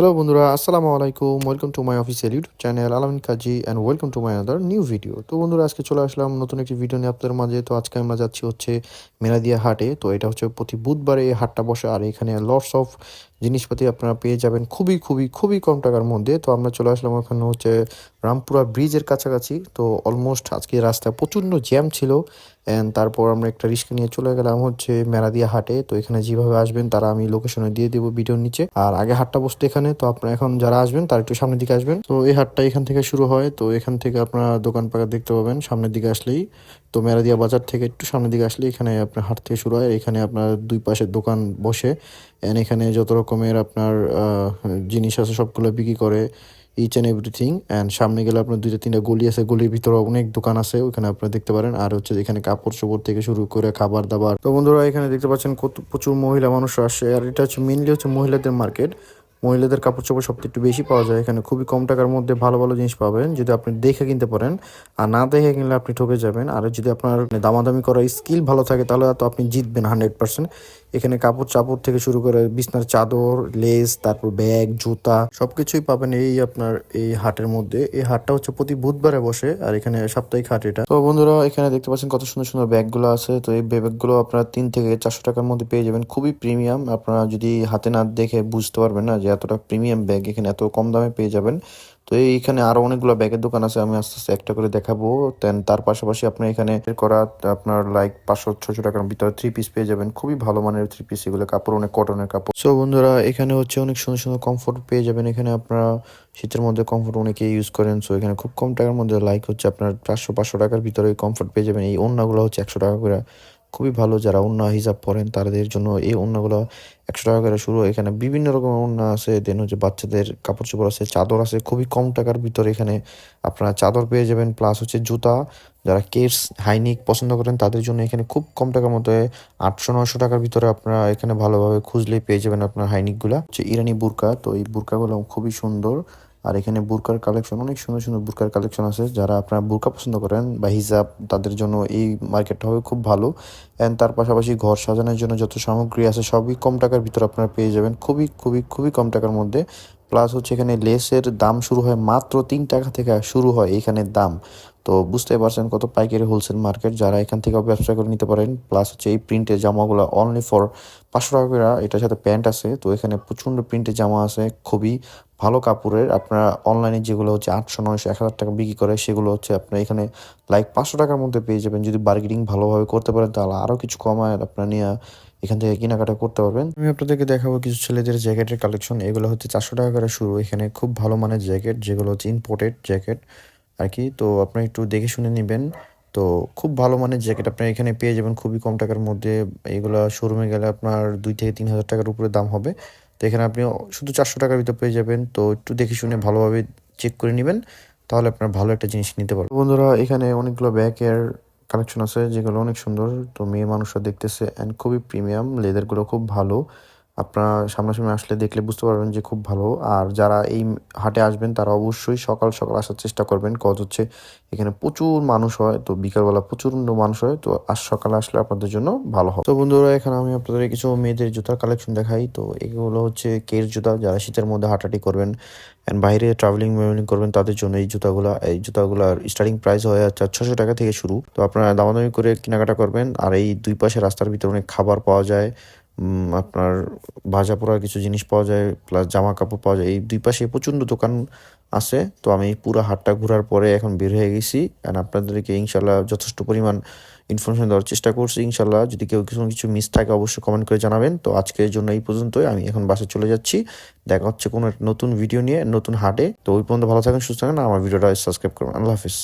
Hello বন্ধুরা, আসসালামু আলাইকুম। Welcome to my official YouTube channel Alamin Kazi and welcome to my other new video তো বন্ধুরা, আজকে চলে আসলাম নতুন একটি ভিডিও নিয়ে আপনাদের মাঝে। তো আজকে আমরা যাচ্ছি হচ্ছে মেলাদিয়া হাটে। তো এটা হচ্ছে প্রতি বুধবারে এই হাটটা বসে। আর এখানে লটস অফ জিনিসপাতি আপনারা পেয়ে যাবেন খুবই খুবই খুবই কম টাকার মধ্যে। তো আমরা চলে আসলাম ওখানে হচ্ছে রামপুরা ব্রিজের কাছাকাছি। তো অলমোস্ট আজকে রাস্তায় প্রচণ্ড জ্যাম ছিল। অ্যান্ড তারপর আমরা একটা রিস্ক নিয়ে চলে গেলাম হচ্ছে মেরাদিয়া হাটে। তো এখানে যেভাবে আসবেন, তারা আমি লোকেশনে দিয়ে দেবো ভিডিওর নিচে। আর আগে হাটটা বসতে এখানে, তো আপনারা এখন যারা আসবেন, তারা একটু সামনের দিকে আসবেন। তো এই হাটটা এখান থেকে শুরু হয়। তো এখান থেকে আপনারা দোকান পাকা দেখতে পাবেন, সামনের দিকে আসলেই। তো মেরাদিয়া বাজার থেকে একটু সামনের দিকে আসলে এখানে আপনার হাট থেকে শুরু হয়। এখানে আপনার দুই পাশে দোকান বসে। অ্যান্ড এখানে যত রকমের আপনার জিনিস আছে সবগুলো বিক্রি করে। ইচ অ্যান্ড এভরিথিং অ্যান্ড সামনে গেলে আপনার দুইটা, তিনটা গলি আছে, গলির ভিতরে অনেক দোকান আছে ওইখানে আপনারা দেখতে পারেন। আর হচ্ছে এখানে কাপড় চোপড় থেকে শুরু করে খাবার দাবার। তো বন্ধুরা, এখানে দেখতে পাচ্ছেন কত প্রচুর মহিলা মানুষ আসে, আর এটা হচ্ছে মেনলি হচ্ছে মহিলাদের মার্কেট মহিলাদের কাপড় চোপড় সবথেকে একটু বেশি পাওয়া যায়। এখানে খুবই কম টাকার মধ্যে ভালো ভালো জিনিস পাবেন। যদি আপনি দেখে কিনতে পারেন, আর না দেখে কিনলে আপনি ঠকে যাবেন। আর যদি আপনার দামাদামি করার স্কিল ভালো থাকে, তাহলে তো আপনি জিতবেন হান্ড্রেড পার্সেন্ট এখানে কাপড় চাপড় থেকে শুরু করে বিছনার চাদর লেস তারপর ব্যাগ জুতা সবকিছুই পাবেন এই আপনার এই হাটের মধ্যে। এই হাটটা হচ্ছে প্রতি বুধবারে বসে আর এখানে সাপ্তাহিক হাট এটা। তো বন্ধুরা, এখানে দেখতে পাচ্ছেন কত সুন্দর সুন্দর ব্যাগগুলো আছে। তো এই ব্যাগগুলো আপনারা তিন থেকে চারশো টাকার মধ্যে পেয়ে যাবেন। খুবই প্রিমিয়াম আপনারা যদি হাতে না দেখে বুঝতে পারবেন না যে এতটা প্রিমিয়াম ব্যাগ এখানে এত কম দামে পেয়ে যাবেন তো এইখানে আরও অনেকগুলো ব্যাগের দোকান আছে, আমি আস্তে আস্তে একটা করে দেখাবো। দেন তার পাশাপাশি আপনি এখানে করা আপনার লাইক পাঁচশো ছশো টাকার ভিতরে থ্রি পিস পেয়ে যাবেন। খুবই ভালো মানের থ্রি পিস এগুলো, কাপড় অনেক কটনের কাপড়। সো বন্ধুরা, এখানে হচ্ছে অনেক সুন্দর সুন্দর কমফোর্ট পেয়ে যাবেন। এখানে আপনারা শীতের মধ্যে কমফোর্ট অনেকে ইউজ করেন। সো এখানে খুব কম টাকার মধ্যে লাইক হচ্ছে আপনার চারশো, পাঁচশো টাকার ভিতরে কমফোর্ট পেয়ে যাবেন। এই ওড়নাগুলো হচ্ছে একশো টাকা করে। খুবই ভালো যারা ওড়না হিসাব পরেন তাদের জন্য এই ওড়নাগুলো একশো টাকা করে শুরু। এখানে বিভিন্ন রকমের ওড়না আছে, দেন হচ্ছে বাচ্চাদের কাপড় চোপড় আছে, চাদর আছে, খুবই কম টাকার ভিতরে এখানে আপনারা চাদর পেয়ে যাবেন প্লাস হচ্ছে জুতা। যারা কেটস হাইনিক পছন্দ করেন তাদের জন্য এখানে খুব কম টাকার মধ্যে আটশো, নয়শো টাকার ভিতরে আপনারা এখানে ভালোভাবে খুঁজলেই পেয়ে যাবেন আপনার হাইনিকগুলা হচ্ছে ইরানি বুরকা, তো এই বুরকাগুলো খুবই সুন্দর। আর এখানে বুরকার কালেকশন, অনেক সুন্দর সুন্দর বুরকার কালেকশন আছে যারা আপনারা বুরকা পছন্দ করেন বা হিজাব, তাদের জন্য এই মার্কেটটা হবে খুব ভালো। অ্যান্ড তার পাশাপাশি ঘর সাজানোর জন্য যত সামগ্রী আছে সবই কম টাকার ভিতর আপনারা পেয়ে যাবেন, খুবই খুবই খুবই কম টাকার মধ্যে। প্লাস হচ্ছে এখানে লেসের দাম শুরু হয় মাত্র তিন টাকা থেকে শুরু হয় এখানে দাম। তো বুঝতে পারছেন কত পাইকারি হোলসেল মার্কেট যারা এখান থেকে ব্যবসা করে নিতে পারেন। প্লাস হচ্ছে এই প্রিন্টের জামাগুলো অনলি ফর পাঁচশো টাকা করে। এটার সাথে প্যান্ট আছে। তো এখানে প্রচণ্ড প্রিন্টের জামা আছে। খুবই ভালো কাপড়ের। আপনারা অনলাইনে যেগুলো হচ্ছে আটশো, নয়শো, এক হাজার টাকা বিক্রি করে, সেগুলো হচ্ছে আপনার এখানে লাইক পাঁচশো টাকার মধ্যে পেয়ে যাবেন। যদি বার্গেনিং ভালোভাবে করতে পারেন, তাহলে আরও কিছু কমায় আপনার নিয়ে এখান থেকে কেনাকাটা করতে পারবেন। আমি আপনাদেরকে দেখাবো কিছু ছেলেদের জ্যাকেটের কালেকশন এগুলো হচ্ছে চারশো টাকা করে শুরু। এখানে খুব ভালো মানের জ্যাকেট, যেগুলো হচ্ছে ইম্পোর্টেড জ্যাকেট আর কি। তো আপনারা একটু দেখে শুনে নেবেন। তো খুব ভালো মানের জ্যাকেট আপনার এখানে পেয়ে যাবেন খুবই কম টাকার মধ্যে। এগুলো শোরুমে গেলে আপনার দুই থেকে তিন হাজার টাকার উপরে দাম হবে। তো এখানে আপনি শুধু চারশো টাকার ভিতরে পেয়ে যাবেন। তো একটু দেখে শুনে ভালোভাবে চেক করে নেবেন। তাহলে আপনার ভালো একটা জিনিস নিতে পারবেন। বন্ধুরা, এখানে অনেকগুলো ব্যাগের কালেকশন আছে যেগুলো অনেক সুন্দর। তো মেয়ে মানুষরা দেখতেছে অ্যান্ড খুবই প্রিমিয়াম লেদারগুলো খুব ভালো। আপনারা সামনাসামনি আসলে দেখলে বুঝতে পারবেন যে খুব ভালো। আর যারা এই হাটে আসবেন, তারা অবশ্যই সকাল সকাল আসার চেষ্টা করবেন। কজ হচ্ছে এখানে প্রচুর মানুষ হয়, তো বিকালবেলা প্রচুর মানুষ হয়, তো আজ সকালে আসলে আপনাদের জন্য ভালো হবে। তো বন্ধুরা, এখানে আমি আপনাদের কিছু মেয়েদের জুতার কালেকশন দেখাই। তো এগুলো হচ্ছে কের জুতা, যারা শীতের মধ্যে হাঁটাহাঁটি করবেন অ্যান্ড বাইরে ট্রাভেলিং মেভেলিং করবেন, তাদের জন্য এই জুতাগুলো, এই জুতাগুলোর স্টার্টিং প্রাইস হয় চার ছশো টাকা থেকে শুরু। তো আপনারা দামাদামি করে কেনাকাটা করবেন। আর এই দুই পাশে রাস্তার ভিতরে অনেক খাবার পাওয়া যায়। আপনার ভাজা পোড়ার কিছু জিনিস পাওয়া যায় প্লাস জামা কাপড় পাওয়া যায়। এই দুই পাশে প্রচণ্ড দোকান আছে, তো আমি পুরো হাটটা ঘোরার পরে এখন বের হয়ে গেছি। অ্যান্ড আপনাদেরকে ইনশাল্লাহ যথেষ্ট পরিমাণ ইনফরমেশন দেওয়ার চেষ্টা করছি ইনশাল্লাহ যদি কেউ কিছু কিছু মিস থাকে, অবশ্যই কমেন্ট করে জানাবেন। তো আজকের জন্য এই পর্যন্তই। আমি এখন বাসে চলে যাচ্ছি। দেখা হচ্ছে কোনো নতুন ভিডিও নিয়ে, নতুন হাটে। তো ওই পর্যন্ত ভালো থাকেন, সুস্থ থাকেন। আমার ভিডিওটা সাবস্ক্রাইব করুন আল্লাহ হাফিজ।